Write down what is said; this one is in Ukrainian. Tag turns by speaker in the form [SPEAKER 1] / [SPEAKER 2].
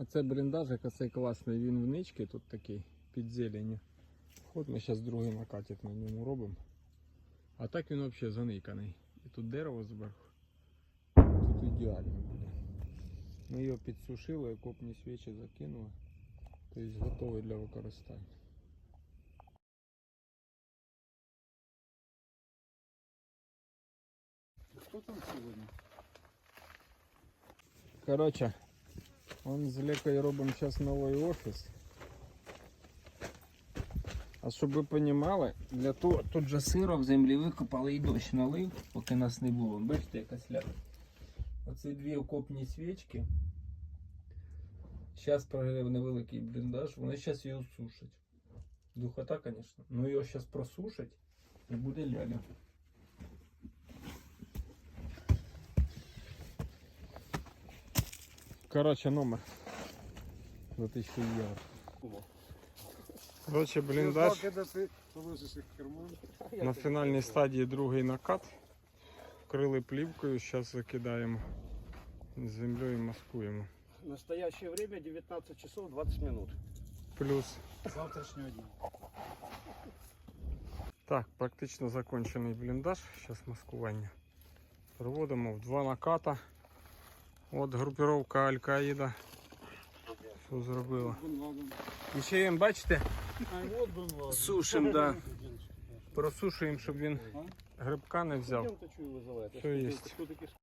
[SPEAKER 1] А це бліндажик, а цей класний, він в нички тут такий, під зеленю. От ми зараз другий накатик на ньому робимо. А так він взагалі заниканий. І тут дерево зверху. Тут ідеально буде. Ми його підсушили, окопні свічі закинули. Тобто готовий для використання.
[SPEAKER 2] Хто там сьогодні?
[SPEAKER 1] Короче, он з Лекою робимо зараз новий офіс. А щоб ви розуміли, для того тут же сиро землі викопали і дощ налив, поки нас не було. Бачите, яка сляда. Оці дві окопні свічки. Зараз прогрів невеликий бліндаж, вони зараз його сушать. Духота, звісно. Ну його зараз просушать і буде ляля. Короче, номер за 1000 євро. Короче, бліндаж
[SPEAKER 2] карман.
[SPEAKER 1] на фінальній стадії другий накат. Вкрили плівкою, зараз закидаємо землею і маскуємо.
[SPEAKER 3] Настоящее время 19 часов 20 минут.
[SPEAKER 1] Плюс.
[SPEAKER 2] Завтрашнього дня.
[SPEAKER 1] Так, практично закончений бліндаж. Зараз маскування. Проводимо в два наката. От групіровка Аль-Каїда. Що зробила. І ще їм, бачите. Сушим, да. просушуємо, щоб він грибка не взяв.
[SPEAKER 3] Пойдемте, чую